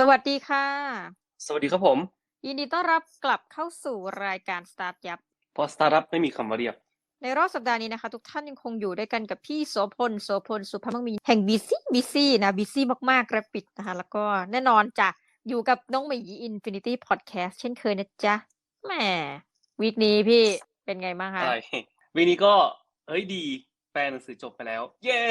สวัสดีค่ะ สวัสดีครับผม ยินดีต้อนรับกลับเข้าสู่รายการ Start ยับเพราะสตาร์ทอัพไม่มีคำว่าเรียบ ในรอบสัปดาห์นี้นะคะ ทุกท่านยังคงอยู่ด้วยกันกับพี่โสพลโสพลสุภาพมังมีแห่งบีซี่บีซี่นะบีซี่มากๆแรปิดนะคะ แล้วก็แน่นอนจะอยู่กับน้องหมี Infinity Podcast เช่นเคยนะจ๊ะแหมวีคนี้พี่เป็นไงบ้างคะอะไรวีนี้ก็เฮ้ยดีแปลหนังสือจบไปแล้ว เย้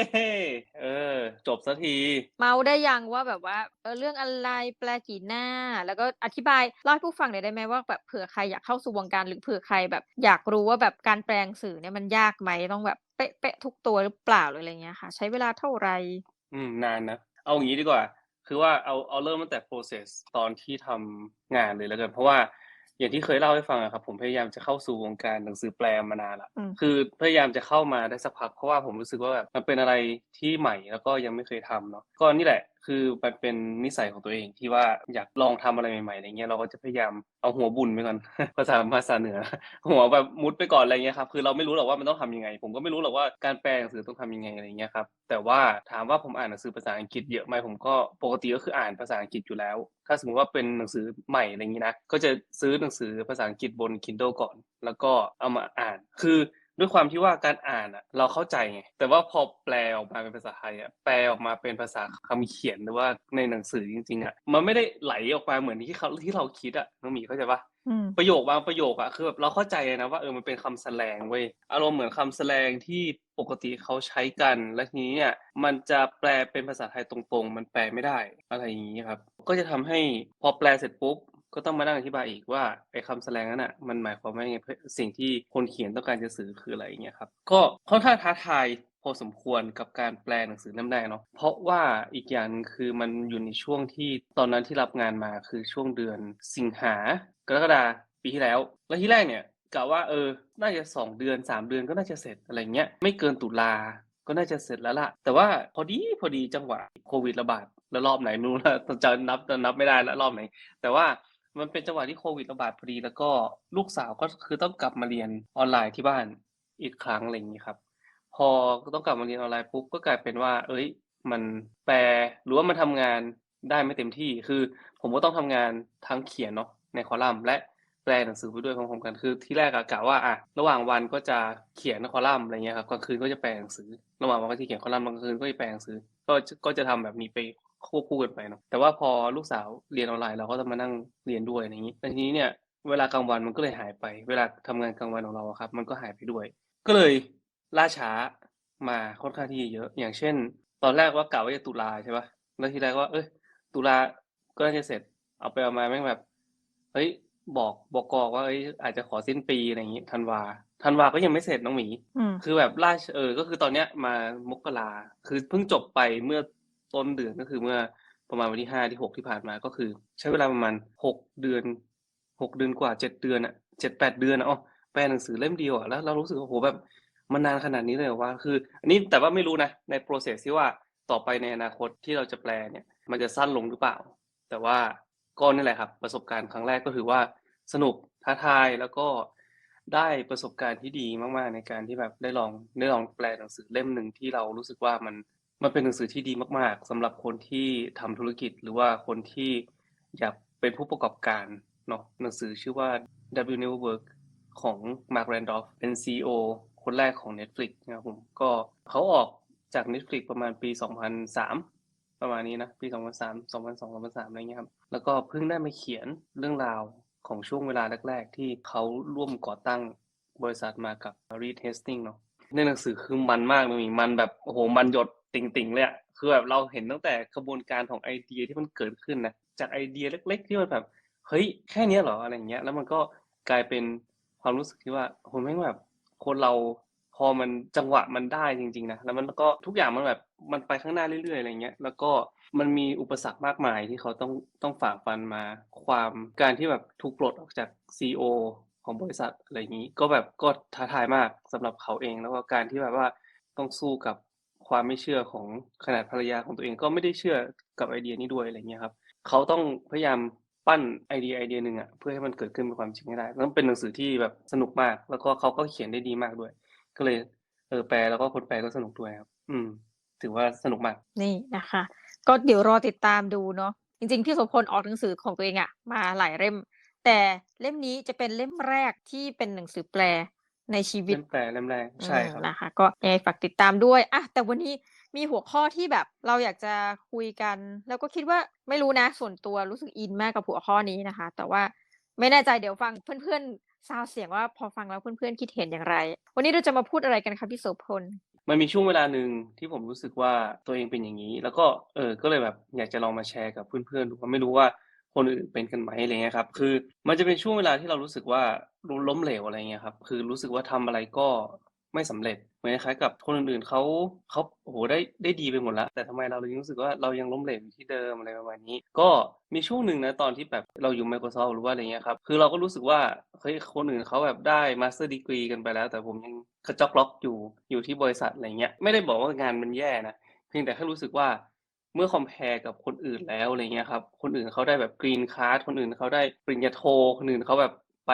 เออ จบสักที เมาได้ยังว่าแบบว่าเออเรื่องอะไรแปลกี่หน้า แล้วก็อธิบายเล่าให้ผู้ฟังหน่อยได้ไหมว่าแบบเผื่อใครอยากเข้าสู่วงการหรือเผื่อใครแบบ อยากรู้ว่าแบบการแปลงสื่อเนี่ยมันยากไหมต้องแบบเป๊ะๆทุกตัวหรือเปล่าหรืออะไรเงี้ยค่ะ ใช้เวลาเท่าไหร่อืมนานนะเอาอย่างนี้ดีกว่า คือว่าเอาเอาเริ่มตั้งแต่ process ตอนที่ทำงานเลยแล้วกันเพราะว่า อย่างที่เคยเล่าให้ฟังอะครับ ผมพยายามจะเข้าสู่วงการหนังสือแปลมานานละอืมคือพยายามจะเข้ามาได้สักพักเพราะว่าผมรู้สึกว่าแบบมันเป็นอะไรที่ใหม่แล้วก็ยังไม่เคยทำเนาะก็นี่แหละ คือมันเป็นนิสัยของตัวเองที่ว่าอยากลองทำอะไรใหม่ๆอะไรเงี้ยเราก็จะพยายามเอาหัวบุญไปก่อนภาษาภาษาเหนือ หัวแบบมุดไปก่อนอะไรเงี้ยครับคือเราไม่รู้หรอกว่ามันต้องทำยังไง ผมก็ไม่รู้หรอกว่าการแปลหนังสือต้องทำยังไงอะไรเงี้ยครับแต่ว่าถามว่าผมอ่านหนังสือภาษาอังกฤษเยอะไหมผมก็ปกติก็คืออ่านภาษาอังกฤษอยู่แล้ว ถ้าสมมติว่าเป็นหนังสือใหม่อะไรอย่างนี้นะก็จะซื้อหนังสือภาษาอังกฤษบน Kindle ก่อน แล้วก็เอามาอ่านคือ ด้วยความที่ว่าการอ่านอะ เราเข้าใจไงแต่ว่าพอแปลออกมาเป็นภาษาไทยอะแปลออกมาเป็นภาษาคำเขียนหรือว่าในหนังสือจริงๆอะมันไม่ได้ไหลออกมาเหมือนที่เขาที่เราคิดอะน้องหมีเข้าใจปะอืมประโยคบางประโยคอะคือแบบเราเข้าใจนะว่าเออมันเป็นคำแสลงเว้ยอารมณ์เหมือนคำแสลงที่ปกติเขาใช้กัน และทีนี้เนี่ยมันจะแปลเป็นภาษาไทยตรงๆ มันแปลไม่ได้อะไรอย่างนี้ครับ ก็จะทำให้พอแปลเสร็จปุ๊บ ก็ต้องมานั่งอธิบายอีกว่าไอ้คำแสลงนั้นอะมันหมายความว่าไงเพื่อสิ่งที่คนเขียนต้องการจะสื่อคืออะไรเงี้ยครับก็ค่อนข้างท้าทายพอสมควรกับการแปลหนังสือเล่มแรกเนาะเพราะว่าอีกอย่างคือมันอยู่ในช่วงที่ตอนนั้นที่รับงานมาคือช่วงเดือนสิงหากรกฎาปีที่แล้ว แล้วที่แรกเนี่ยกะว่าเออ น่าจะสองเดือนสามเดือนก็น่าจะเสร็จอะไรเงี้ยไม่เกินตุลาก็น่าจะเสร็จแล้วล่ะ แต่ว่าพอดีพอดีจังหวะโควิดระบาดแล้วรอบไหนไม่รู้นะจะนับจะนับไม่ได้แล้วรอบไหน แต่ว่า มันเป็นจังหวะที่โควิดระบาดพอดีแล้วก็ลูกสาวก็คือต้องกลับมาเรียนออนไลน์ที่บ้านอีกครั้งอะไรอย่างนี้ครับ พอต้องกลับมาเรียนออนไลน์ปุ๊บก็กลายเป็นว่า เอ้ย มันแปลหรือว่ามันทำงานได้ไม่เต็มที่ คือ ผมก็ต้องทำงานทั้งเขียนเนาะในคอลัมน์และแปลหนังสือไปด้วยพร้อมๆกันคือที่แรกอะกะว่าอะระหว่างวันก็จะเขียนคอลัมน์อะไรเงี้ยครับกลางคืนก็จะแปลหนังสือ ระหว่างวันก็จะเขียนคอลัมน์กลางคืนก็จะแปลหนังสือ ก็จะก็จะทำแบบนี้ไป ควบคู่กันไปเนาะแต่ว่าพอลูกสาวเรียนออนไลน์เราก็ต้องมานั่งเรียนด้วยอย่างนี้แต่ทีนี้เนี่ยเวลากลางวันมันก็เลยหายไป เวลาทำงานกลางวันของเราอะครับ มันก็หายไปด้วย ก็เลยล่าช้ามาค่อนข้างที่จะเยอะ อย่างเช่น ตอนแรกว่ากะว่าจะตุลาใช่ปะแล้วทีแรกว่า เอ้ย ตุลาก็น่าจะเสร็จ เอาไปเอามาแม่งแบบ เฮ้ย บอกบอกกอกว่าเอ้ยอาจจะขอสิ้นปีอะไรอย่างงี้ธันวาธันวาก็ยังไม่เสร็จน้องหมีอืมคือแบบล่าเออ ก็คือตอนเนี้ยมามกราคือเพิ่งจบไปเมื่อ ต้นเดือนก็คือเมื่อประมาณวันที่ห้าที่หกที่ผ่านมาก็คือ ใช้เวลาประมาณหกเดือนหกเดือนกว่าเจ็ดเดือนอะเจ็ดแปดเดือนอะอ๋อแปลหนังสือเล่มเดียวอะแล้วเรารู้สึกว่าโหแบบมันนานขนาดนี้เลยว่าคือ อันนี้แต่ว่าไม่รู้นะใน process ที่ว่าต่อไปในอนาคตที่เราจะแปลเนี่ย มันจะสั้นลงหรือเปล่า แต่ว่าก็นี่แหละครับ ประสบการณ์ครั้งแรกก็ถือว่าสนุกท้าทายแล้วก็ได้ประสบการณ์ที่ดีมากๆ ในการที่แบบได้ลองได้ลองแปลหนังสือเล่มหนึ่งที่เรารู้สึกว่ามัน มันเป็นหนังสือที่ดีมาก ๆสำหรับคนที่ทำธุรกิจหรือว่าคนที่อยากเป็นผู้ประกอบการเนาะหนังสือชื่อว่า W Never Work ของ Mark Randolph เป็น CEO คนแรกของ Netflix นะครับผมก็เขาออกจาก Netflix ประมาณปี 2003 ประมาณนี้นะปี 2003 2002 2003อะไรเงี้ยครับแล้วก็เพิ่งได้มาเขียนเรื่องราวของช่วงเวลาแรก ๆ ที่เขาร่วมก่อตั้งบริษัทมากับ Reed Hastings เนาะในหนังสือคือมันมากเลยมีมันแบบโอ้โหมันหยด ติ่งๆเลยอะคือแบบเราเห็นตั้งแต่กระบวนการของไอเดียที่มันเกิดขึ้นนะจากไอเดียเล็ก ๆ ที่มันแบบเฮ้ยแค่นี้เหรออะไรอย่างเงี้ย แล้วมันก็กลายเป็นความรู้สึกที่ว่าโหแม่งแบบคนเราพอมันจังหวะมันได้จริง ๆนะแล้วมันก็ทุกอย่างมันแบบมันไปข้างหน้าเรื่อยๆอะไรเงี้ย แล้วก็มันมีอุปสรรคมากมายที่เขาต้องต้องฝ่าฟันมา ความการที่แบบถูกปลดออกจากซีอของบริษัทอะไรอย่างนี้ ก็แบบก็ท้าทายมากสำหรับเขาเอง แล้วก็การที่แบบว่าต้องสู้กับ ความไม่เชื่อของขนาดภรรยาของตัวเองก็ไม่ได้เชื่อกับไอเดียนี้ด้วยอะไรเงี้ยครับเขาต้องพยายามปั้นไอเดียไอเดียหนึ่งอะเพื่อให้มันเกิดขึ้นเป็นความจริงให้ได้แล้วเป็นหนังสือที่แบบสนุกมาก แล้วก็เขาก็เขียนได้ดีมากด้วย ก็เลยเออแปลแล้วก็คนแปลก็สนุกด้วยครับ อืม ถือว่าสนุกมากนี่นะคะ ก็เดี๋ยวรอติดตามดูเนาะจริง ๆ พี่โสพลออกหนังสือของตัวเองอะมาหลายเล่ม แต่เล่มนี้จะเป็นเล่มแรกที่เป็นหนังสือแปล ในชีวิเล่ตมแปลเล่มแรกอืใช่มครับ นะคะ ก็ยังไงฝากติดตามด้วยอะแต่วันนี้มีหัวข้อที่แบบเราอยากจะคุยกัน แล้วก็คิดว่าไม่รู้นะ ส่วนตัวรู้สึกอินมากกับหัวข้อนี้นะคะ แต่ว่าไม่แน่ใจเดี๋ยวฟังเพื่อนๆซาวด์เสียงว่าพอฟังแล้วเพื่อนๆคิดเห็นอย่างไร วันนี้เราจะมาพูดอะไรกันคะพี่โสพลมันมีช่วงเวลาหนึ่งที่ผมรู้สึกว่าตัวเองเป็นอย่างนี้ แล้วก็เออก็เลยแบบอยากจะลองมาแชร์กับเพื่อนๆดูว่าไม่รู้ว่า คนอื่นเป็นกันไหมอะไรเงี้ยครับ คือมันจะเป็นช่วงเวลาที่เรารู้สึกว่าล้มเหลวอะไรเงี้ยครับ คือรู้สึกว่าทำอะไรก็ไม่สำเร็จเหมือนคล้ายกับคนอื่นๆเขาเขาโอ้โหได้ได้ดีไปหมดแล้ว แต่ทำไมเรายังรู้สึกว่าเรายังล้มเหลวอยู่ที่เดิมอะไรประมาณนี้ ก็มีช่วงหนึ่งนะตอนที่แบบเราอยู่ Microsoft หรือว่าอะไรเงี้ยครับคือเราก็รู้สึกว่าเฮ้ยคนอื่นเขาแบบได้ Master Degree กันไปแล้ว แต่ผมยังกระจอกล็อกอยู่อยู่ที่บริษัทอะไรเงี้ยไม่ได้บอกว่างานมันแย่นะเพียงแต่แค่รู้สึกว่า เมื่อคอมเพลกับคนอื่นแล้วอะไรเงี้ยครับ คนอื่นเขาได้แบบกรีนคาร์ดคนอื่นเขาได้ปริญญาโท คนอื่นเขาแบบไป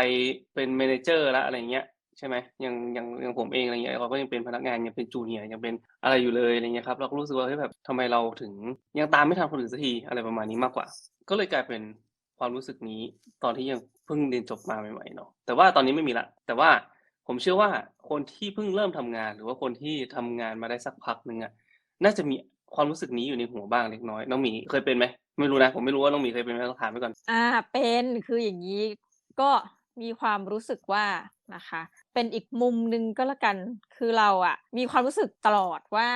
เป็นเมนเจอร์แล้วอะไรเงี้ยใช่ไหมยังยังยังผมเองอะไรเงี้ยเราก็ยังเป็นพนักงานยังเป็นจูเนียร์ยังเป็นอะไรอยู่เลยอะไรเงี้ยครับเราก็รู้สึกว่าเฮ้ยแบบทำไมเราถึงยังตามไม่ทันคนอื่นสักทีอะไรประมาณนี้มากกว่า ก็เลยกลายเป็นความรู้สึกนี้ตอนที่ยังเพิ่งเรียนจบมาใหม่ๆเนาะแต่ว่าตอนนี้ไม่มีละแต่ว่าผมเชื่อว่าคนที่เพิ่งเริ่มทำงาน หรือว่าคนที่ทำงานมาได้สักพักหนึ่งอะน่าจะมี ความรู้สึกนี้อยู่ในหัวบ้างเล็กน้อย น้องหมีเคยเป็นไหมไม่รู้นะผมไม่รู้ว่าน้องหมีเคยเป็นไหมต้องถามไปก่อน อ่าเป็นคืออย่างนี้ก็มีความรู้สึกว่านะคะ เป็นอีกมุมหนึ่งก็แล้วกันคือเราอะมีความรู้สึกตลอดว่า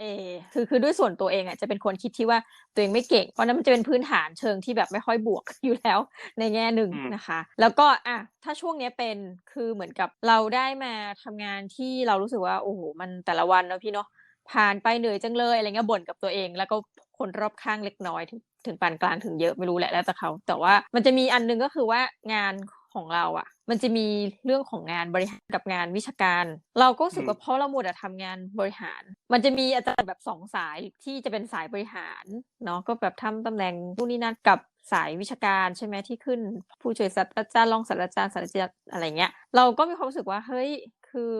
เออคือคือด้วยส่วนตัวเองอะจะเป็นคนคิดที่ว่าตัวเองไม่เก่ง เพราะนั้นมันจะเป็นพื้นฐานเชิงที่แบบไม่ค่อยบวกอยู่แล้วในแง่หนึ่งอืมนะคะ แล้วก็อะถ้าช่วงเนี้ยเป็นคือเหมือนกับเราได้มาทำงานที่เรารู้สึกว่าโอ้โหมันแต่ละวันเนาะพี่เนาะ ผ่านไปเหนื่อยจังเลยอะไรเงี้ยบ่นกับตัวเอง แล้วก็คนรอบข้างเล็กน้อยถึงถึงปานกลางถึงเยอะไม่รู้แหละแล้วแต่เขา แต่ว่ามันจะมีอันหนึงก็คือว่างานของเราอะ่ะ มันจะมีเรื่องของงานบริหารกับงานวิชาการ เราก็รู้สึกว่าเพราะเราหมดอะทำงานบริหาร มันจะมีอาจารย์แบบสองสายที่จะเป็นสายบริหารเนาะก็แบบทำตำแหน่งนู่นนี่นั่นกับสายวิชาการใช่ไหมที่ขึ้น ผู้ช่วยศาสตราจารย์รองศาสตราจารย์ศาสตราจารย์อะไรเงี้ยเราก็มีความรู้สึกว่าเฮ้ยคือ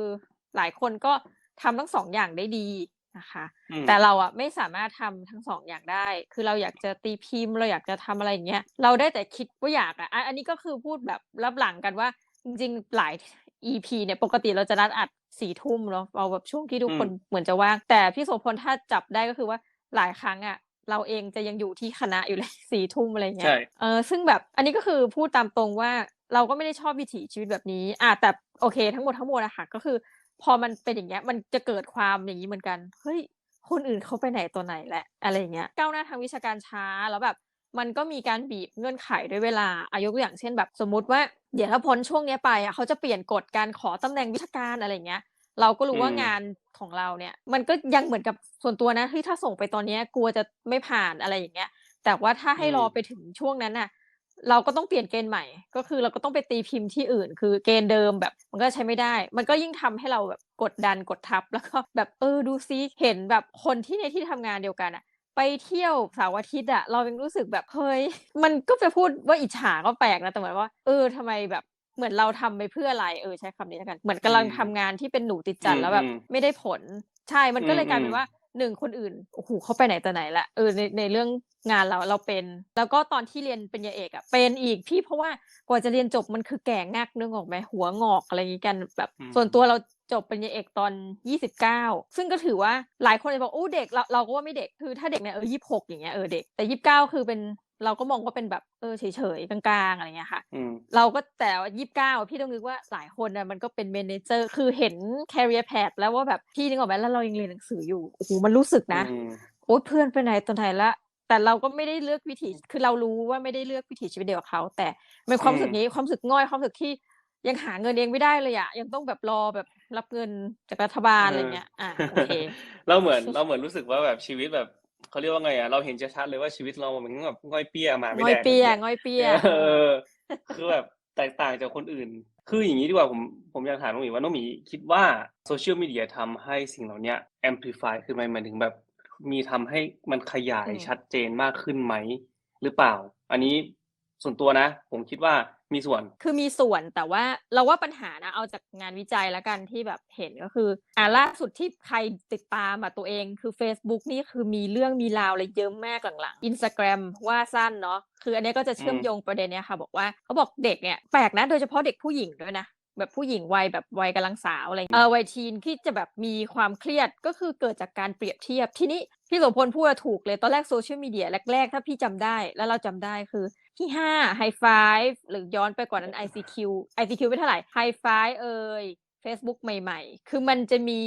หลายคนก็ทำทั้งสองอย่างได้ดี นะคะอืมแต่เราอะไม่สามารถทำทั้งสองอย่างได้ คือเราอยากจะตีพิมพ์ เราอยากจะทำอะไรอย่างเงี้ย เราได้แต่คิดว่าอยากอะอะ อันนี้ก็คือพูดแบบรับหลังกันว่า จริงๆหลาย EP เนี่ยปกติเราจะนัดอัดสี่ทุ่มเนาะเอาแบบช่วงที่ทุกคนอืมเหมือนจะว่าง แต่พี่โสพลถ้าจับได้ก็คือว่าหลายครั้งอะเราเองจะยังอยู่ที่คณะอยู่เลยสี่ทุ่มอะไรอย่างเงี้ใช่ยเออซึ่งแบบอันนี้ก็คือพูดตามตรงว่าเราก็ไม่ได้ชอบวิถีชีวิตแบบนี้อะแต่โอเค ทั้งหมดทั้งมวลอะค่ะก็คือ พอมันเป็นอย่างเงี้ย มันจะเกิดความอย่างนี้เหมือนกัน เฮ้ย คนอื่นเขาไปไหนตัวไหนแหละ อะไรอย่างเงี้ย ก้าวหน้าทางวิชาการช้า แล้วแบบ มันก็มีการบีบเงื่อนไขด้วยเวลา อายกตัวอย่างเช่นแบบสมมุติว่า เดี๋ยวถ้าพ้นช่วงเนี้ยไปอะเขาจะเปลี่ยนกฎการขอตำแหน่งวิชาการอะไรอย่างเงี้ย เราก็รู้ว่าอืมงานของเราเนี่ย มันก็ยังเหมือนกับส่วนตัวนะที่ถ้าส่งไปตอนเนี้ยกลัวจะไม่ผ่านอะไรอย่างเงี้ย แต่ว่าถ้าให้รอไปถึงช่วงนั้นน่ะ เราก็ต้องเปลี่ยนเกณฑ์ใหม่ ก็คือเราก็ต้องไปตีพิมพ์ที่อื่น คือเกณฑ์เดิมแบบ มันก็ใช้ไม่ได้ มันก็ยิ่งทำให้เราแบบกดดันกดทับ แล้วก็แบบเออดูซิเห็นแบบคนที่ในที่ทำงานเดียวกันอะไปเที่ยวเสาร์อาทิตย์อะเรายังรู้สึกแบบเฮ้ยมันก็จะพูดว่าอิจฉาก็แปลกนะแต่เหมือนว่า เออทำไมแบบเหมือนเราทำไปเพื่ออะไรเออใช้คำนี้แล้วกัน เหมือนกำลังทำงานที่เป็นหนูติดจันทร์แล้วแบบอืมไม่ได้ผล ใช่มันก็เลยกลายเป็อืนมว่า หนึ่งคนอื่นโอ้โหเขาไปไหนแต่ไหนละเออในในเรื่องงานเราเราเป็น แล้วก็ตอนที่เรียนปริญญาเอกอะเป็นอีกพี่เพราะว่ากว่าจะเรียนจบมันคือแก่งักนึกออกไหมหัวงอกอะไรอย่างงี้กันแบบอืมส่วนตัวเราจบปริญญาเอกตอน 29 ซึ่งก็ถือว่าหลายคนจะบอกอู้เด็กเราเราก็ว่าไม่เด็กคือถ้าเด็กเนี่ยเออ26 อย่างเงี้ยเออเด็กแต่ 29 คือเป็น เราก็มองว่าเป็นแบบเออเฉยๆกลางๆอะไรเงี้ยค่ะอืมเราก็แต่ยี่สิบเก้าพี่ต้องนึกว่าหลายคนนะมันก็เป็นเมเนเจอร์คือเห็น career path แล้วว่าแบบพี่นึกออกไหมแล้วเรายังเรียนหนังสืออยู่โอ้โหมันรู้สึกนะอืมโอ้ยเพื่อนไปไหนตอนไหนละแต่เราก็ไม่ได้เลือกวิถีคือเรารู้ว่าไม่ได้เลือกวิถีชีวิตเดียวกับเขา แต่เป็นความรู้สึกนี้ความรู้สึกง่อยความรู้สึกที่ยังหาเงินเองไม่ได้เลยอะยังต้องแบบรอแบบรับเงินจากรัฐบาลอะไรเงี้ยอะโอเคเราเหมือนเราเหมือนรู้สึกว่าแบบชีวิตแบบ เขาเรียกว่าไงอะเราเห็นชัดๆเลยว่าชีวิตเรามันแบบง่อยเปี้ยมาไม่ง่อยแดงเปียแบบง่อยเปียเออคือแบบแตกต่างจากคนอื่น คืออย่างนี้ดีกว่าผมผมอยากถามน้องหมีว่าน้องหมีคิดว่าโซเชียลมีเดียทำให้สิ่งเหล่าเนี้ย amplify ขึ้นไหมหมายถึงแบบ มีทำให้มันขยายอืมชัดเจนมากขึ้นไหม หรือเปล่า อันนี้ส่วนตัวนะ ผมคิดว่า มีส่วน คือมีส่วนแต่ว่าเราว่าปัญหานะเอาจากงานวิจัยแล้วกันที่แบบเห็นก็คือ อ่าล่าสุดที่ใครติดตามอะตัวเองคือ Facebook นี่คือมีเรื่องมีราวอะไรเยอะมากหลังๆ Instagram ว่าสั้นเนาะคืออันนี้ก็จะเชื่อมอืมโยงประเด็นเนี้ยค่ะ บอกว่าเขาบอกเด็กเนี่ยแปลกนะโดยเฉพาะเด็กผู้หญิงด้วยนะแบบผู้หญิงวัยแบบวัยกำลังสาวอะไรอย่างเงี้ยเออวัยทีนที่จะแบบมีความเครียดก็คือเกิดจากการเปรียบเทียบทีนี้พี่โสพลพูดอะถูกเลย ตอนแรกโซเชียลมีเดียแรกๆ ถ้าพี่จำได้แล้วเราจำได้คือ ที่ห้าไฮไฟหรือย้อนไปกว่านั้น ICQ ICQ ไม่เท่าไหร่ไฮไฟเอ่ย Facebook ใหม่ ๆ คือมันจะมี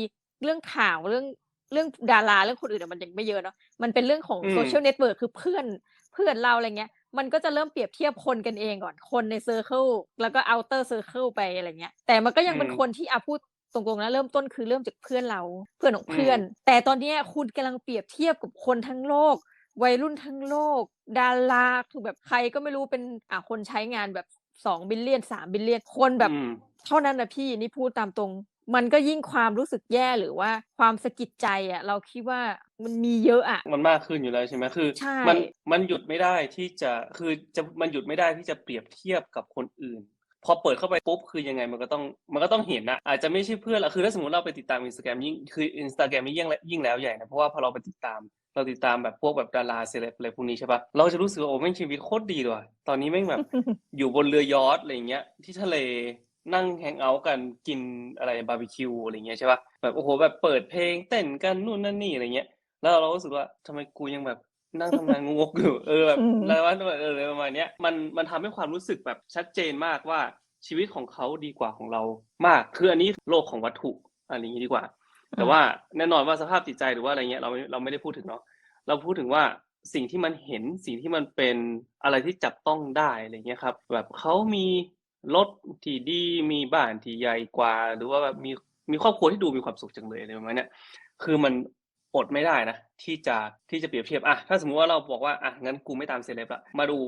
เรื่องข่าวเรื่องเรื่องดาราเรื่องคนอื่นอะมันยังไม่เยอะเนาะมันเป็นเรื่องของอืมโซเชียลเน็ตเวิร์กคือเพื่อนเพื่อนเราอะไรเงี้ย มันก็จะเริ่มเปรียบเทียบคนกันเองก่อนคนในเซอร์เคิลแล้วก็เอาเตอร์เซอร์เคิลไปอะไรเงี้ย แต่มันก็ยังเป็นอืมคนที่อาพูดตรงๆนะเริ่มต้นคือเริ่มจากเพื่อนเราเพื่อนของเพื่อน แต่ตอนเนี้ยคุณกำลังเปรียบเทียบกับคนทั้งโลก วัยรุ่นทั้งโลก ดาราคือแบบใครก็ไม่รู้เป็นอะคนใช้งานแบบสองบิลเลียนสามบิลเลียนคนแบบอืมเท่านั้นนะพี่นี่พูดตามตรง มันก็ยิ่งความรู้สึกแย่หรือว่าความสะกิดใจอะ เราคิดว่ามันมีเยอะอะ มันมากขึ้นอยู่แล้วใช่ไหมคือใช่มันมันหยุดไม่ได้ที่จะคือจะมันหยุดไม่ได้ที่จะเปรียบเทียบกับคนอื่น พอเปิดเข้าไปปุ๊บคือยังไงมันก็ต้องมันก็ต้องเห็นนะอาจจะไม่ใช่เพื่อนละคือถ้าสมมติเราไปติดตามอินสตาแกรมยิ่งคืออินสตาแกรมยิ่งและยิ่งแล้วใหญ่นะเพราะว่าพอเราไปติดตาม เราติดตามแบบพวกแบบดาราเซเลบอะไรพวกนี้ใช่ปะเราจะรู้สึกว่าโอ้แม่งชีวิตโคตรดีเลยตอนนี้แม่งแบบอยู่บนเรือยอชต์อะไรเงี้ยที่ทะเลนั่งแฮงเอาท์กันกินอะไรบาร์บีคิวอะไรเงี้ยใช่ปะแบบโอ้โหแบบเปิดเพลงเต้นกันนู่นนั่นนี่อะไรเงี้ยแล้วเราก็รู้สึกว่าทำไมกูยังแบบ นั่งทำงานงกๆอยู่ เออแบบอืมแล้วว่าเอออะไรประมาณเนี้ยมันมันทำให้ความรู้สึกแบบชัดเจนมากว่าชีวิตของเขาดีกว่าของเรามาก คืออันนี้โลกของวัตถุอะไรอย่างนี้ดีกว่า แต่ว่าแน่นอนว่าสภาพจิตใจหรือว่าอะไรเงี้ยเราไม่เราไม่ได้พูดถึงเนาะเราพูดถึงว่าสิ่งที่มันเห็นสิ่งที่มันเป็นอะไรที่จับต้องได้อะไรเงี้ยครับ แบบเขามีรถที่ดีมีบ้านที่ใหญ่กว่า หรือว่าแบบมีมีครอบครัวที่ดูมีความสุขจังเลยอะไรประมาณเนี้ยคือมัน อดไม่ได้นะที่จะที่จะเปรียบเทียบอะถ้าสมมุติว่าเราบอกว่าอะงั้นกูไม่ตามเซเลบละมาดู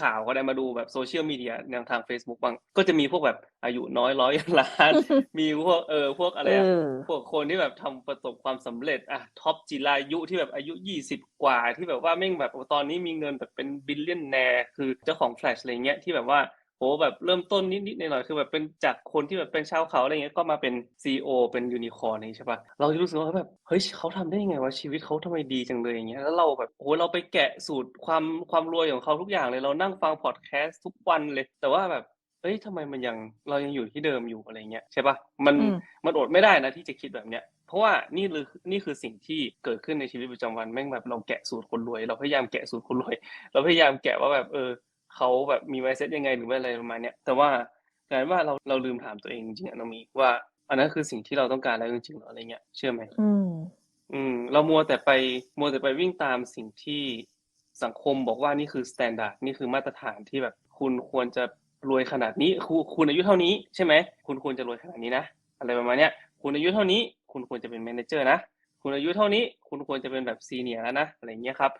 ข่าวก็ได้มาดูแบบโซเชียลมีเดียอย่างทาง Facebook บ้าง ก็จะมีพวกแบบอายุน้อยร้อยล้าน มีพวกเออพวกอะไรอะเออพวกคนที่แบบทำประสบความสำเร็จอะท็อปจิรายุที่แบบอายุยี่สิบกว่าที่แบบว่าแม่งแบบโอ้ตอนนี้มีเงินแบบเป็นบิลเลียนแนร์คือเจ้าของแฟลชอะไรเงี้ยที่แบบว่า โหแบบเริ่มต้นนิดๆหน่อยๆคือแบบเป็นจากคนที่แบบเป็นชาวเขาอะไรเงี้ยก็มาเป็นซีอเป็นยูนิคอร์นนี่ใช่ปะเราจะรู้สึกว่าแบบเฮ้ยเขาทำได้ยังไงวะชีวิตเขาทำไมดีจังเลยอย่างเงี้ยแล้วเราแบบโหเราไปแกะสูตรความความรวยของเขาทุกอย่างเลยเรานั่งฟังพอดแคสต์ทุกวันเลย แต่ว่าแบบเอ้ยทำไมมันยังเรายังอยู่ที่เดิมอยู่อะไรเงี้ยใช่ปะมันอืมมันอดไม่ได้นะที่จะคิดแบบเนี้ยเพราะว่านี่คือนี่คือสิ่งที่เกิดขึ้นในชีวิตประจำวันแม่งแบบเราแกะสูตรคนรวย เราพยายามแกะสูตรคนรวย เราพยายามแกะว่าแบบเออ เขาแบบมี mindset ยังไงหรือว่าอะไรประมาณเนี้ยแต่ว่ากลายเป็นว่าเราเราลืมถามตัวเองจริงๆอะน้องมีว่า อันนั้นคือสิ่งที่เราต้องการแล้วจริงๆเหรออะไรเงี้ยเชื่อไหมอืมอืม เรามัวแต่ไปมัวแต่ไปวิ่งตามสิ่งที่สังคมบอกว่านี่คือสแตนดาร์ดนี่คือมาตรฐานที่แบบคุณควรจะรวยขนาดนี้คุณคุณอายุเท่านี้ใช่ไหมคุณควรจะรวยขนาดนี้นะอะไรประมาณเนี้ยคุณอายุเท่านี้ คุณควรจะเป็นแมเนเจอร์นะคุณอายุเท่านี้ คุณควรจะเป็นแบบซีเนียร์แล้วนะอะไรเงี้ยครับ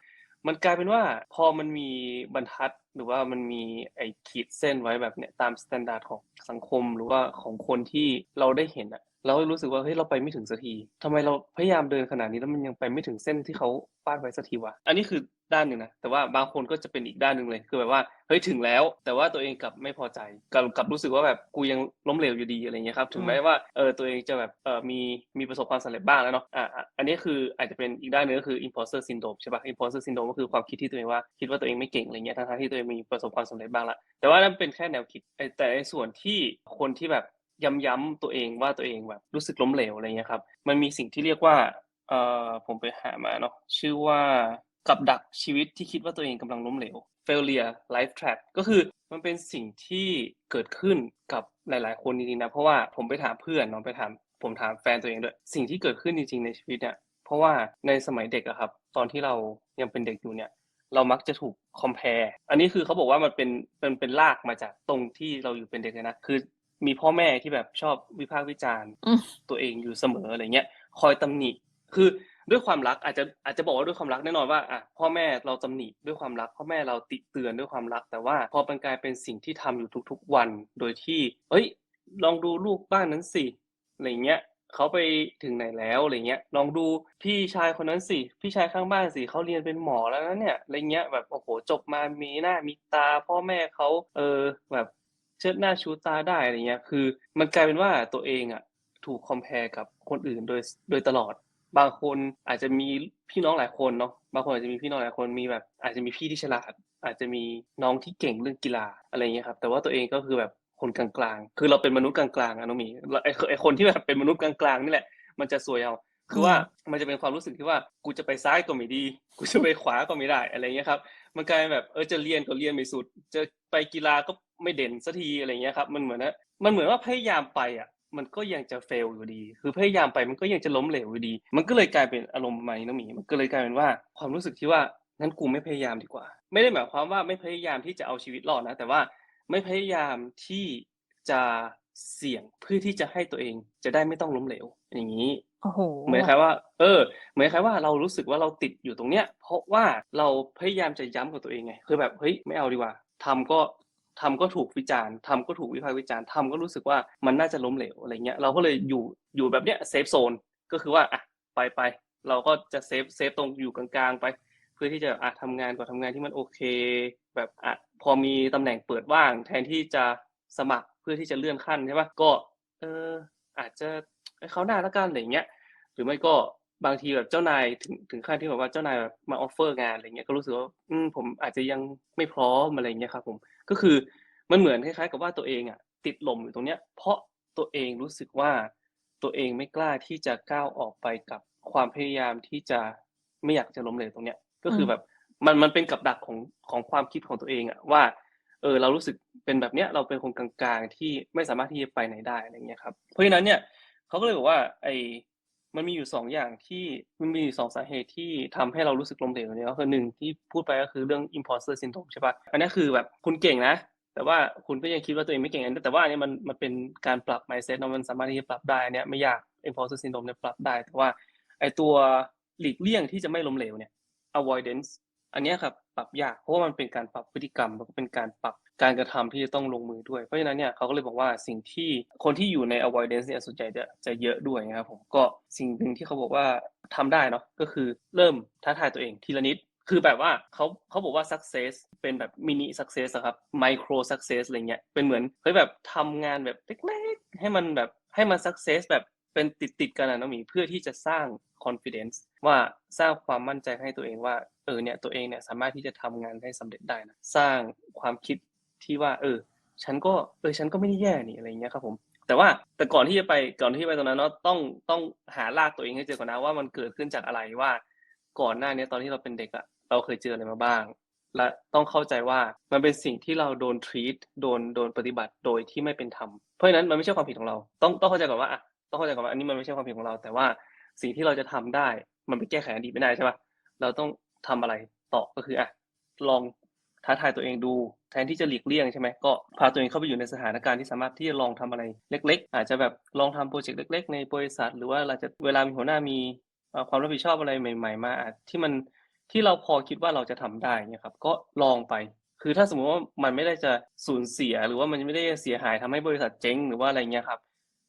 มันกลายเป็นว่าพอมันมีบรรทัดหรือว่ามันมีไอ้ขีดเส้นไว้แบบเนี้ยตามสแตนดาร์ดของสังคมหรือว่าของคนที่เราได้เห็นอะ เรารู้สึกว่าเฮ้ยเราไปไม่ถึงสักทีทำไมเราพยายามเดินขนาดนี้แล้วมันยังไปไม่ถึงเส้นที่เขาวาดไว้สักทีวะอันนี้คือด้านหนึ่งนะแต่ว่าบางคนก็จะเป็นอีกด้านหนึ่งเลยคือแบบว่าเฮ้ยถึงแล้ว แต่ว่าตัวเองกลับไม่พอใจกลับกลับรู้สึกว่าแบบกูยังล้มเหลวอยู่ดีอะไรเงี้ยครับถึงแม้ว่าเออตัวเองจะแบบเออมีมีประสบความสำเร็จบ้างแล้วเนาะอ่าอะอันนี้คืออาจจะเป็นอีกด้านหนึงก็คือ imposter syndrome ใช่ปะ imposter syndrome ก็คือความคิดที่ตัวเองว่าคิดว่าตัวเองไม่เก่งอะไรเงี้ยทั้งๆที่ตัวเองมีประสบความสำเร็จบ้างละแต่ว่านั่นเป็นแค่แนวคิดไอ้แต่ในส่วนที่คนที่แบบ ย้ำๆตัวเองว่าตัวเองแบบรู้สึกล้มเหลวอะไรเงี้ยครับ มันมีสิ่งที่เรียกว่าเอ่อผมไปหามาเนาะชื่อว่ากับดักชีวิตที่คิดว่าตัวเองกำลังล้มเหลว failure life trap ก็คือมันเป็นสิ่งที่เกิดขึ้นกับหลาย ๆ คนจริงๆนะเพราะว่าผมไปถามเพื่อนเนาะไปถามผมถามแฟนตัวเองด้วยสิ่งที่เกิดขึ้นจริง ๆ ในชีวิตเนี่ยเพราะว่าในสมัยเด็กอะครับ ตอนที่เรายังเป็นเด็กอยู่เนี่ยเรามักจะถูก compare อันนี้คือเขาบอกว่ามันเป็นเป็นเป็นรากมาจากตรงที่เราอยู่เป็นเด็กเลยนะ คือ มีพ่อแม่ที่แบบชอบวิพากษ์วิจารณ์อืมตัวเองอยู่เสมออะไรเงี้ยคอยตำหนิคือด้วยความรักอาจจะอาจจะบอกว่าด้วยความรักแน่นอนว่าอะพ่อแม่เราตำหนิด้วยความรักพ่อแม่เราติเตือนด้วยความรัก แต่ว่าพอมันกลายเป็นสิ่งที่ทำอยู่ทุก ๆ วันโดยที่ เอ้ย ลองดูลูกบ้านนั้นสิอะไรเงี้ยเขาไปถึงไหนแล้วอะไรเงี้ย ลองดูพี่ชายคนนั้นสิพี่ชายข้างบ้านสิเขาเรียนเป็นหมอแล้วนะเนี่ยอะไรเงี้ยแบบโอ้โหจบมามีหน้ามีตา พ่อแม่เขาเออแบบ เชิดหน้าชูตาได้อะไรเงี้ย คือ มันกลายเป็นว่าตัวเองอะถูกคอมเพลกับคนอื่นโดยโดยตลอด บางคนอาจจะมีพี่น้องหลายคนเนาะบางคนอาจจะมีพี่น้องหลายคนมีแบบ อาจจะมีพี่ที่ฉลาด อาจจะมีน้องที่เก่งเรื่องกีฬาอะไรเงี้ยครับ แต่ว่าตัวเองก็คือแบบคนกลางๆ คือเราเป็นมนุษย์กลางๆอะน้องหมีไอ้ไอ้คนที่แบบเป็นมนุษย์กลางๆนี่แหละ มันจะซวยเอา คือว่ามันจะเป็นความรู้สึกที่ว่ากูจะไปซ้ายก็ไม่ดี กูจะไปขวาก็ไม่ได้อะไรเงี้ยครับ มันกลายเป็นแบบเออจะเรียนก็เรียนไม่สุด จะไปกีฬาก็ ไม่เด่นสักทีอะไรเงี้ยครับ มันเหมือนนะมันเหมือนว่าพยายามไปอะ มันก็ยังจะเฟลอยู่ดี คือพยายามไปมันก็ยังจะล้มเหลวอยู่ดี มันก็เลยกลายเป็นอารมณ์ประมาณนี้น้องหมีมันก็เลยกลายเป็นว่าความรู้สึกที่ว่างั้นกูไม่พยายามดีกว่า ไม่ได้หมายความว่าไม่พยายามที่จะเอาชีวิตรอดนะ แต่ว่าไม่พยายามที่จะเสี่ยงเพื่อที่จะให้ตัวเองจะได้ไม่ต้องล้มเหลว อย่างนี้โอ้โหเหมือนคล้ายว่า เออ เหมือนคล้ายว่าเรารู้สึกว่าเราติดอยู่ตรงเนี้ย เพราะว่าเราพยายามจะย้ำกับตัวเองไง คือแบบเฮ้ยไม่เอาดีกว่าทำก็ ทำก็ถูกวิจารณ์ทำก็ถูกวิพากษ์วิจารณ์ทำก็รู้สึกว่ามันน่าจะล้มเหลวอะไรเงี้ยเราก็เลยอยู่อยู่แบบเนี้ยเซฟโซนก็คือว่าอะไปไปเราก็จะเซฟเซฟตรงอยู่กลางๆไป เพื่อที่จะอะทำงานก็ทำงานที่มันโอเค แบบอะพอมีตำแหน่งเปิดว่าง แทนที่จะสมัครเพื่อที่จะเลื่อนขั้นใช่ปะก็เอออาจจะเขาหน้าละกันอะไรเงี้ยหรือไม่ก็บางทีแบบเจ้านายถึงถึงขั้นที่แบบว่าเจ้านายแบบมาออฟเฟอร์งานอะไรเงี้ยก็รู้สึกว่าอืมผมอาจจะยังไม่พร้อมอะไรเงี้ยครับผม ก็คือมันเหมือนคล้ายๆ กับว่าตัวเองอะติดลมอยู่ตรงเนี้ย เพราะตัวเองรู้สึกว่าตัวเองไม่กล้าที่จะก้าวออกไปกับความพยายามที่จะไม่อยากจะล้มเหลวตรงเนี้ย ก็คือแบบมันมันเป็นกับดักของของความคิดของตัวเองอะว่าเออเรารู้สึกเป็นแบบเนี้ยเราเป็นคนกลางๆที่ไม่สามารถที่จะไปไหนได้อะไรเงี้ยครับเพราะฉะนั้นเนี่ยเขาก็เลยบอกว่าไอ มันมีอยู่สองอย่างที่มันมีอยู่สองสาเหตุที่ทำให้เรารู้สึกล้มเหลวเนี่ยก็คือหนึ่งที่พูดไปก็คือเรื่อง imposter syndrome ใช่ปะอันนี้คือแบบคุณเก่งนะ แต่ว่าคุณก็ยังคิดว่าตัวเองไม่เก่งอันแต่ว่าอันนี้มันมันเป็นการปรับ mindset เนาะมันสามารถที่จะปรับได้เนี่ยไม่ยาก imposter syndrome เนี่ยปรับได้ แต่ว่าไอตัวหลีกเลี่ยงที่จะไม่ล้มเหลวเนี่ย avoidance อันนี้ครับปรับยากเพราะว่ามันเป็นการปรับพฤติกรรมแล้วก็เป็นการปรับ การกระทำที่จะต้องลงมือด้วย เพราะฉะนั้นเนี่ยเขาก็เลยบอกว่าสิ่งที่คนที่อยู่ใน avoidance เนี่ยส่วนใหญ่จะจะเยอะด้วยนะครับผมก็สิ่งหนึ่งที่เขาบอกว่าทำได้เนาะก็คือเริ่มท้าทายตัวเองทีละนิดคือแบบว่าเขาเขาบอกว่า success เป็นแบบ mini success ครับ micro success อะไรเงี้ยเป็นเหมือนเฮ้ยแบบทำงานแบบเล็กๆให้มันแบบให้มัน success แบบเป็นติดติดกันนะน้องหมีเพื่อที่จะสร้าง confidence ว่าสร้างความมั่นใจให้ตัวเองว่าเออเนี่ยตัวเองเนี่ยสามารถที่จะทำงานได้สำเร็จได้นะสร้างความคิด ที่ว่า เออ ฉันก็เออฉันก็ไม่ได้แย่นี่อะไรเงี้ยครับผม แต่ว่าแต่ก่อนที่จะไปก่อนที่ไปตรงนั้นเนาะต้องต้องหาลากตัวเองให้เจอก่อนนะว่ามันเกิดขึ้นจากอะไรว่า ก่อนหน้านี้ตอนที่เราเป็นเด็กอะเราเคยเจออะไรมาบ้าง และต้องเข้าใจว่ามันเป็นสิ่งที่เราโดน treat โดนโดนปฏิบัติโดยที่ไม่เป็นธรรมเพราะฉะนั้นมันไม่ใช่ความผิดของเรา ต้องต้องเข้าใจก่อนว่าอะต้องเข้าใจก่อนว่าอันนี้มันไม่ใช่ความผิดของเรา แต่ว่าสิ่งที่เราจะทำได้ มันไปแก้ไขอดีตไม่ได้ใช่ปะเราต้องทำอะไรต่อก็คืออะลองท้าทายตัวเองดู แทนที่จะหลีกเลี่ยงใช่ไหมก็พาตัวเองเข้าไปอยู่ในสถานการณ์ที่สามารถที่จะลองทำอะไรเล็ก ๆ อาจจะแบบลองทำโปรเจกต์เล็ก ๆ ในบริษัท หรือว่าเราจะเวลามีหัวหน้ามีความรับผิดชอบอะไรใหม่ ๆ มาที่มันที่เราพอคิดว่าเราจะทำได้เนี่ยครับก็ลองไป คือถ้าสมมติว่ามันไม่ได้จะสูญเสียหรือว่ามันไม่ได้เสียหายทำให้บริษัทเจ๊งหรือว่าอะไรเงี้ยครับ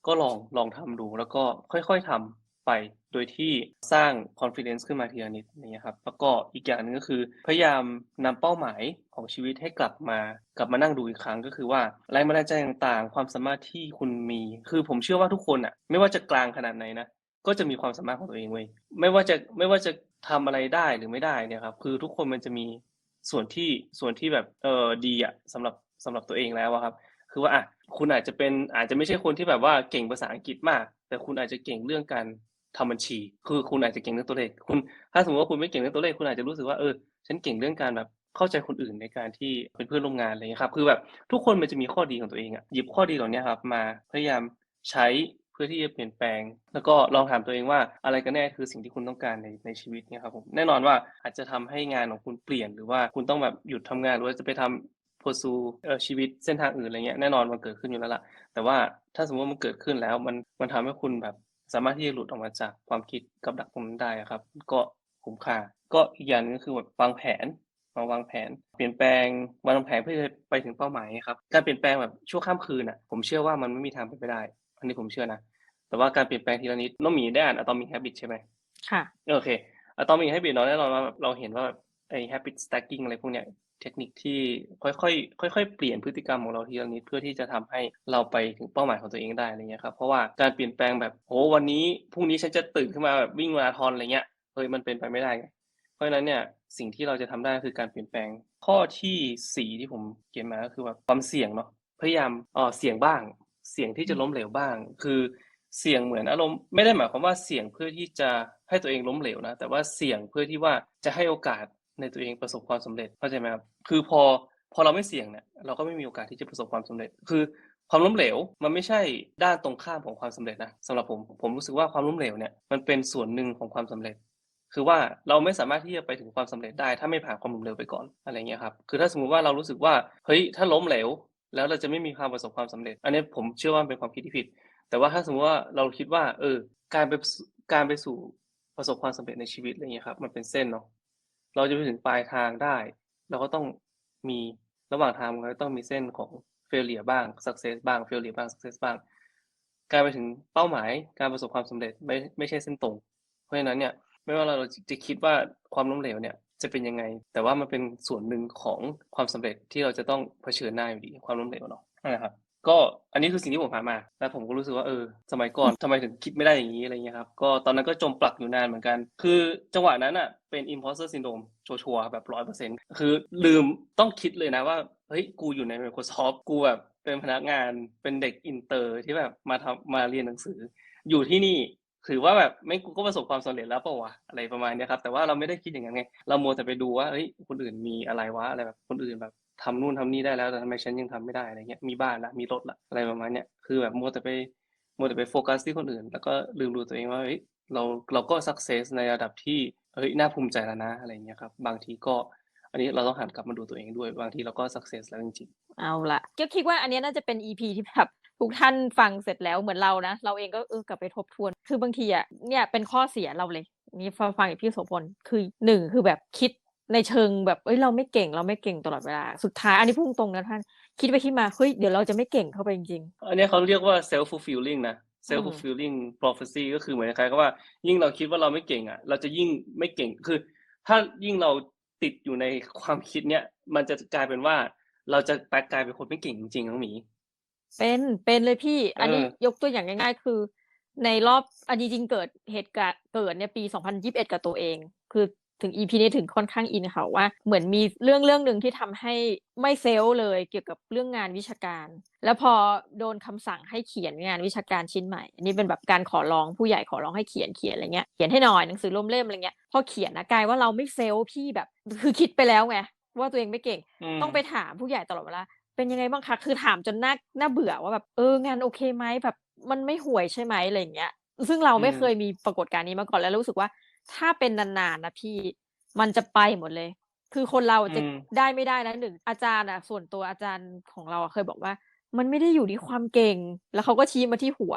ก็ลองลองทำดูแล้วก็ค่อย ๆทำ ไปโดยที่สร้าง confidence ขึ้นมาทีละนิดอย่ครับแล้วก็อีกอย่างหนึ่งก็คือ พยายามนำเป้าหมายของชีวิตให้กลับมากลับมานั่งดูอีกครั้งก็คือว่าแรงบันดาลใจต่างๆ ความสามารถที่คุณมี คือผมเชื่อว่าทุกคนอะไม่ว่าจะกลางขนาดไหนนะก็จะมีความสามารถของตัวเองเว้ยไม่ว่าจะไม่ว่าจะทำอะไรได้หรือไม่ได้เนี่ยครับคือทุกคนมันจะมีส่วนที่ส่วนที่แบบเออดีอะสำหรับสำหรับตัวเองแล้วครับ คือว่าอะคุณอาจจะเป็นอาจจะไม่ใช่คนที่แบบว่าเก่งภาษาอังกฤษมาก แต่คุณอาจจะเก่งเรื่องการ ทำบัญชี คือคุณอาจจะเก่งเรื่องตัวเลข คุณ ถ้าสมมติว่าคุณไม่เก่งเรื่องตัวเลข คุณอาจจะรู้สึกว่าเออ ฉันเก่งเรื่องการแบบเข้าใจคนอื่นในการที่เป็นเพื่อนร่วมงานอะไรเงี้ยครับ คือแบบทุกคนมันจะมีข้อดีของตัวเองอะ หยิบข้อดีเหล่านี้ครับมาพยายามใช้เพื่อที่จะเปลี่ยนแปลง แล้วก็ลองถามตัวเองว่าอะไรกันแน่คือสิ่งที่คุณต้องการในในชีวิตเนี่ยครับผม แน่นอนว่าอาจจะทำให้งานของคุณเปลี่ยน หรือว่าคุณต้องแบบหยุดทำงานหรือว่าจะไปทำ pursue เอ่อชีวิตเส้นทางอื่นอะไรเงี้ยแน่นอนมันเกิดขึ้นอยู่แล้วล่ะ แต่ว่าถ้าสมมติว่ามันเกิดขึ้นแล้วมันมันทำให้คุณแบบ สามารถที่จะหลุดออกมาจากความคิดกับดักตรงนั้นได้อะครับ ก็คุ้มค่า ก็อีกอย่างหนึงก็คือแบบวางแผนมาวางแผน เปลี่ยนแปลงวางแผนเพื่อจะไปถึงเป้าหมายครับ การเปลี่ยนแปลงแบบชั่วข้ามคืนอะ ผมเชื่อว่ามันไม่มีทางเป็นไปได้ อันนี้ผมเชื่อนะ แต่ว่าการเปลี่ยนแปลงทีละนิดน้องหมีได้อ่าน Atomic Habit ใช่ไหมค่ะ โอเค Atomic Habit เนาะแน่นอนว่าแบบเราเห็นว่าแบบ ไอ้ habit stacking อะไรพวกเนี้ยเทคนิคที่ค่อยๆค่อยๆเปลี่ยนพฤติกรรมของเราทีละนิดเพื่อที่จะทำให้เราไปถึงเป้าหมายของตัวเองได้อะไรเงี้ยครับเพราะว่าการเปลี่ยนแปลงแบบโหวันนี้พรุ่งนี้ฉันจะตื่นขึ้นมาแบบวิ่งมาราธอนอะไรเงี้ยเฮ้ยมันเป็นไปไม่ได้ไงเพราะฉะนั้นเนี่ยสิ่งที่เราจะทำได้คือการเปลี่ยนแปลง ข้อที่สี่ที่ผมเขียนมาก็คือแบบความเสี่ยงเนาะพยายามเออเสี่ยงบ้าง เสี่ยงที่จะล้มเหลวบ้าง คือเสี่ยงเหมือนอารมณ์ไม่ได้หมายความว่าเสี่ยงเพื่อที่จะให้ตัวเองล้มเหลวนะแต่ว่าเสี่ยงเพื่อที่ว่าจะให้โอกาส ในตัวเองประสบความสำเร็จเข้าใจไหมครับคือพอพอเราไม่เสี่ยงเนี่ยเราก็ไม่มีโอกาสที่จะประสบความสำเร็จ คือความล้มเหลวมันไม่ใช่ด้านตรงข้ามของความสำเร็จนะสำหรับผมผมรู้สึกว่าความล้มเหลวเนี่ยมันเป็นส่วนหนึ่งของความสำเร็จ คือว่าเราไม่สามารถที่จะไปถึงความสำเร็จได้ ถ้าไม่ผ่านความล้มเหลวไปก่อนอะไรเงี้ยครับคือถ้าสมมุติว่าเรารู้สึกว่าเฮ้ยถ้าล้มเหลว แล้วเราจะไม่มีความประสบความสำเร็จ อันนี้ผมเชื่อว่าเป็นความคิดที่ผิด แต่ว่าถ้าสมมติว่าเราคิดว่า เออ การไปการไปสู่ประสบความสำเร็จในชีวิตอะไรเงี้ยครับมันเป็นเส้นเนาะ เราจะไปถึงปลายทางได้ เราก็ต้องมีระหว่างทางมันก็ต้องมีเส้นของ failure บ้าง success บ้าง failure บ้าง success บ้าง การไปถึงเป้าหมายการประสบความสำเร็จไม่ไม่ใช่เส้นตรง เพราะฉะนั้นเนี่ยไม่ว่าเราจะคิดว่าความล้มเหลวเนี่ยจะเป็นยังไง แต่ว่ามันเป็นส่วนหนึ่งของความสำเร็จที่เราจะต้องเผชิญหน้าอยู่ดีความล้มเหลวเนาะนะครับ ก็อันนี้คือสิ่งที่ผมผ่านมา แล้วผมก็รู้สึกว่าเออ สมัยก่อนทำไมถึงคิดไม่ได้อย่างนี้อะไรเงี้ยครับ ก็ตอนนั้นก็จมปลักอยู่นานเหมือนกัน คือจังหวะนั้นอะเป็น imposter syndrome ชัวร์แบบร้อยเปอร์เซ็นต์คือลืมต้องคิดเลยนะว่า เฮ้ย กูอยู่ใน Microsoft กูแบบเป็นพนักงานเป็นเด็กอินเตอร์ที่แบบมาทำมาเรียนหนังสือ อยู่ที่นี่ถือว่าแบบไม่กูก็ประสบความสำเร็จแล้วเปล่าวะอะไรประมาณนี้ครับแต่ว่าเราไม่ได้คิดอย่างนั้นไงเรามัวแต่ไปดูว่าเฮ้ยคนอื่นมีอะไรวะอะไรแบบคนอื่นแบบ ทำนู่นทำนี่ได้แล้วแต่ทำไมฉันยังทำไม่ได้อะไรเงี้ยมีบ้านละมีรถละอะไรประมาณเนี้ยคือแบบมัวแต่ไปมัวแต่ไปโฟกัสที่คนอื่น แล้วก็ลืมดูตัวเองว่าเฮ้ยเราเราก็สักเซสในระดับที่เฮ้ยน่าภูมิใจแล้วนะอะไรเงี้ยครับบางทีก็อันนี้เราต้องหันกลับมาดูตัวเองด้วยบางทีเราก็สักเซสแล้วจริงเอาละก็คิดว่าอันนี้น่าจะเป็น EP ที่แบบทุกท่านฟังเสร็จแล้วเหมือนเรานะ เราเองก็เออกลับไปทบทวน คือบางทีอะเนี่ยเป็นข้อเสียเราเลย นี่ฟังฟังพี่โสพลคือหนึ่งคือแบบคิด ในเชิงแบบเอ้ยเราไม่เก่งเราไม่เก่งตลอดเวลา สุดท้ายอันนี้พุ่งตรงนะท่านคิดไปคิดมาเฮ้ยเดี๋ยวเราจะไม่เก่งเข้าไปจริงๆอันนี้เขาเรียกว่า self fulfilling นะ self fulfilling prophecy ก็คือเหมือนคล้ายๆกับว่ายิ่งเราคิดว่าเราไม่เก่งอะ เราจะยิ่งไม่เก่งคือ ถ้ายิ่งเราติดอยู่ในความคิดเนี้ยมันจะกลายเป็นว่า เราจะกลายเป็นคนไม่เก่งจริงๆน้องหมีเป็นเป็นเลยพี่ อันนี้เออยกตัวอย่างง่ายๆ คือ ในรอบอันจริงๆเกิดเหตุการณ์เกิดเนี่ยปี2021กับตัวเอง คือ ถึง EP นี้ถึงค่อนข้างอินค่ะว่าเหมือนมีเรื่องเรื่องหนึ่งที่ทำให้ไม่เซลล์เลยเกี่ยวกับเรื่องงานวิชาการ แล้วพอโดนคำสั่งให้เขียนงานวิชาการชิ้นใหม่ อันนี้เป็นแบบการขอร้องผู้ใหญ่ขอร้องให้เขียนเขียนอะไรเงี้ยเขียนให้หน่อยหนังสือร่วมเล่มอะไรเงี้ยพอเขียนนะกลายว่าเราไม่เซลล์พี่แบบ คือคิดไปแล้วไงว่าตัวเองไม่เก่งมต้องไปถามผู้ใหญ่ตลอดเวลาเป็นยังไงบ้างคะคือถามจนน่าน่าเบื่อว่าแบบเอองานโอเคไหมแบบมันไม่ห่วยใช่ไหมอะไรอย่างเงี้ยซึ่งเราไม่อืมเคยมีปรากฏการณ์นี้มาก่อนแล้วรู้สึกว่า ถ้าเป็นนานๆนะพี่มันจะไปหมดเลย คือคนเราจะอืมได้ไม่ได้นะหนึ่งอาจารย์อะส่วนตัวอาจารย์ของเราอะเคยบอกว่า มันไม่ได้อยู่ที่ความเก่ง แล้วเขาก็ชี้มาที่หัว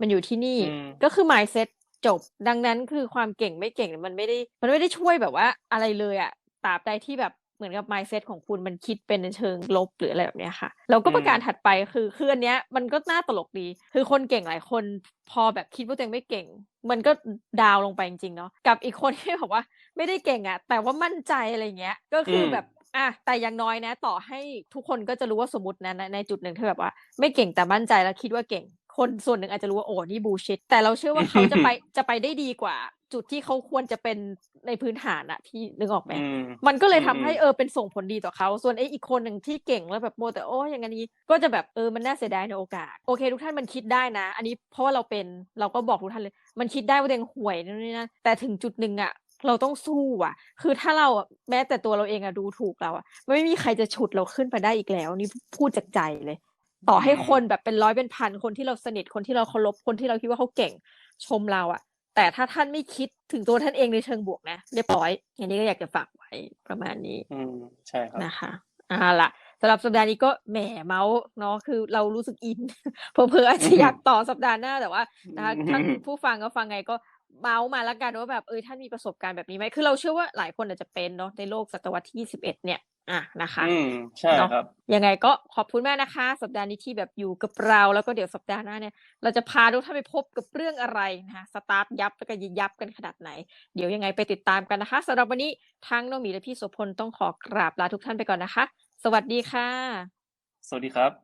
มันอยู่ที่นี่อืมก็คือ mindset จบ ดังนั้นคือความเก่งไม่เก่งมันไม่ได้ มันไม่ได้ช่วยแบบว่าอะไรเลยอะตราบใดที่แบบ เหมือนกับ mindset ของคุณมันคิดเป็นในเชิงลบหรืออะไรแบบเนี้ยค่ะแล้วก็อืมประการถัดไปคือคืออันเนี้ยมันก็น่าตลกดี คือคนเก่งหลายคนพอแบบคิดว่าตัวเองไม่เก่ง มันก็ดาวลงไปจริงๆเนาะกับอีกคนที่แบบว่าไม่ได้เก่งอะแต่ว่ามั่นใจอะไรเงี้ยก็คืออมแบบอะแต่อย่างน้อยนะ ต่อให้ทุกคนก็จะรู้ว่าสมมตินะในในจุดหนึ่งที่แบบว่า ไม่เก่งแต่มั่นใจแล้วคิดว่าเก่ง คนส่วนหนึ่งอาจจะรู้ว่าโอ้นี่บูชิตแต่เราเชื่อว่าเขาจะไปจะไปได้ดีกว่า จุดที่เขาควรจะเป็นในพื้นฐานอะพี่นึกออกไหมอืมมันก็เลยทำอืมให้เออเป็นส่งผลดีต่อเขาส่วนไอ้อีกคนหนึ่งที่เก่งแล้วแบบโมวแต่โอ้ยอย่างนี้ก็จะแบบเออมันน่าเสียดายในโอกาสโอเค ทุกท่านมันคิดได้นะ อันนี้เพราะว่าเราเป็นเราก็บอกทุกท่านเลย มันคิดได้ว่าตัวเองห่วยนู่นนี่นั่นแต่ถึงจุดหนึ่งอะเราต้องสู้อะคือถ้าเราอะแม้แต่ตัวเราเองอะดูถูกเราอะมันไม่มีใครจะฉุดเราขึ้นไปได้อีกแล้ว นี่พูดจากใจเลย ต่อให้คนแบบเป็นร้อยเป็นพันคนที่เราสนิทคนที่เราเคารพคนที่เราคิดว่าเขาเก่ง ชมเราอะ แต่ถ้าท่านไม่คิดถึงตัวท่านเองในเชิงบวกนะเรียบร้อยอันนี้ก็อยากจะฝากไว้ประมาณนี้ อืมใช่ครับนะคะอ่าละสำหรับสัปดาห์นี้ก็แหมเมาส์เนาะคือเรารู้สึกอินเพอเพอๆอาจจะอยากต่อสัปดาห์หน้าแต่ว่านะคะท่านผู้ฟังก็ฟังไงก็เมาส์มาแล้วกันว่าแบบเออท่านมีประสบการณ์แบบนี้ไหมคือเราเชื่อว่าหลายคนอาจจะเป็นเนาะในโลกศตวรรษที่ 21 เนี่ย อะนะคะอืมใช่เนาะครับ ยังไงก็ขอบคุณมากนะคะ สัปดาห์นี้ที่แบบอยู่กับเราแล้วก็เดี๋ยวสัปดาห์หน้าเนี่ย เราจะพาทุกท่านไปพบกับเรื่องอะไรนะคะสตาร์ทยับแล้วก็ยิยับกันขนาดไหน เดี๋ยวยังไงไปติดตามกันนะคะสำหรับวันนี้ทั้งน้องหมีและพี่โสพลต้องขอกราบลาทุกท่านไปก่อนนะคะ สวัสดีค่ะ สวัสดีครับ